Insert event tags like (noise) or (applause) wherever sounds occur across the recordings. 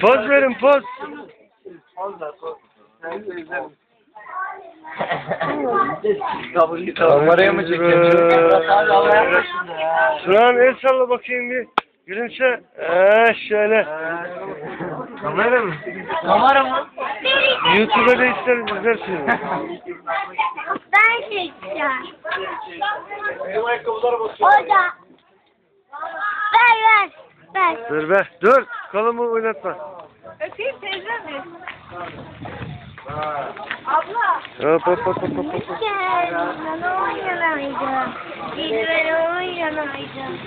Poz verin poz. Kameraya mı çekiyorsun? Şuran el salla bakayım bir. Gülümse. Ee, şöyle. Kamera mı? Kamera mı? YouTube'da da ister izlersiniz. Ben çekeceğim. Orada. Ver ver. Ver. Dur be. Dur. Kolumu oynatma. Öpeyim teyzem mi? Abla. Hop hop hop hop hop. Gel. Ben oynanaydım. Biz ben oynanaydım.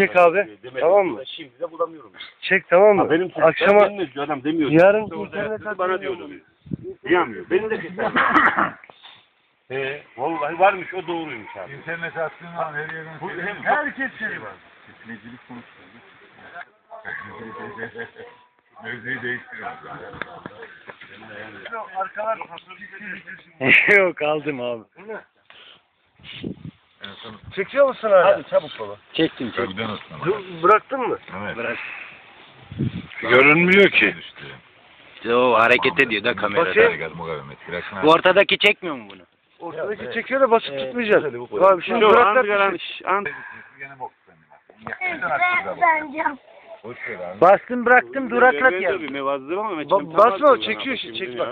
Çek abi. Tamam mı? Şimdi de bulamıyorum. Çek tamam mı? Ha, benim Akşama benim de adam demiyor. yarın Orada internet yaptı, bana diyordu. Diyemiyor. Beni de keser. (laughs) He, vallahi varmış o doğruymuş abi. İnternet attığın an her yerin Bu hem- herkes seni var. Seslenicilik konuşuyor. (laughs) Mevzuyu değiştiriyoruz. Arkalar (laughs) Yok aldım abi. Çekiyor musun hala? Hadi çabuk baba. Çektim çektim. Dur, Bıraktın mı? Evet. Bırak. Görünmüyor ki. İşte. O hareket ediyor da kamera. Bakayım. Bu ortadaki çekmiyor mu bunu? Ortadaki çekiyor da basıp tutmayacağız. Abi şimdi Yok, bırak da an-. Bastım bıraktım duraklat ya. Basma çekiyor işte çek bak.